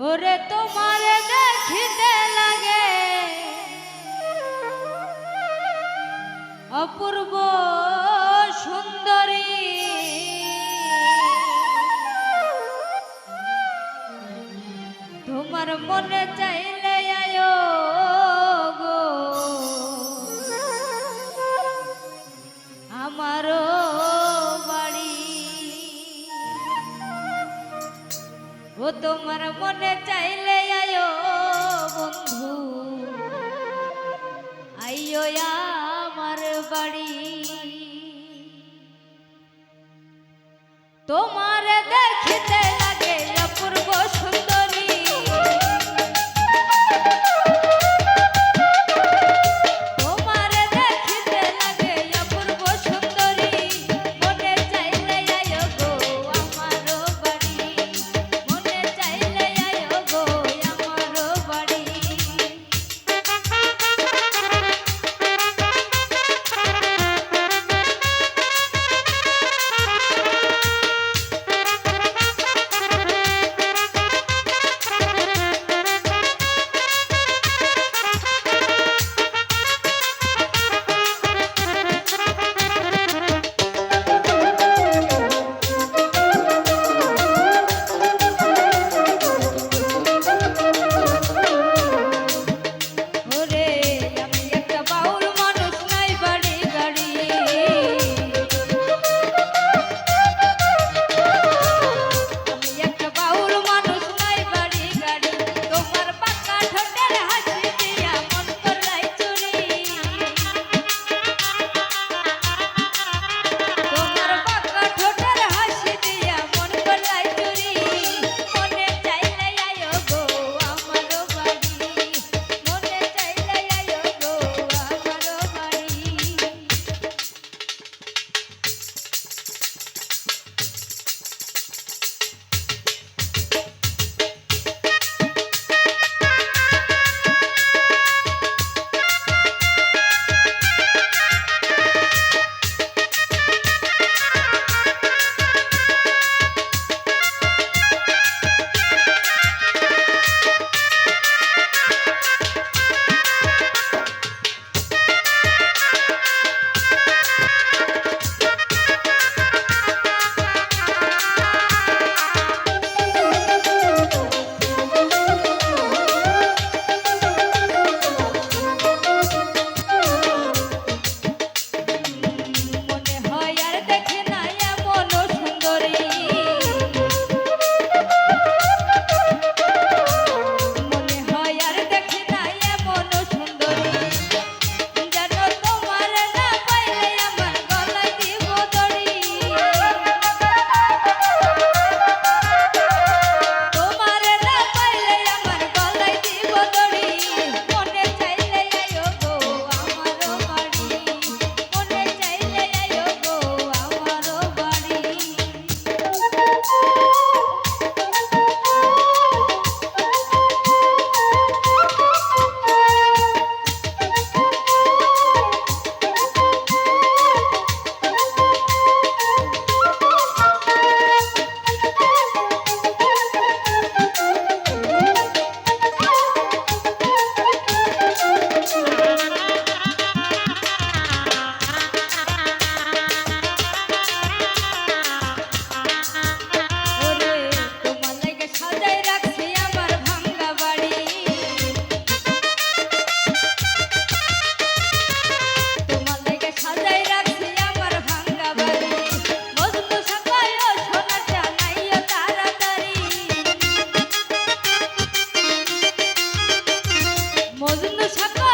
ওরে তোমার দেখিতে লাগে। অপূর্ব সুন্দরী। তোমার মনে চাইলে ও তোমার মনে চাইলে আয়ো বন্ধু। আইয়ো আমার বাড়ি। তোমার মজনু শাখা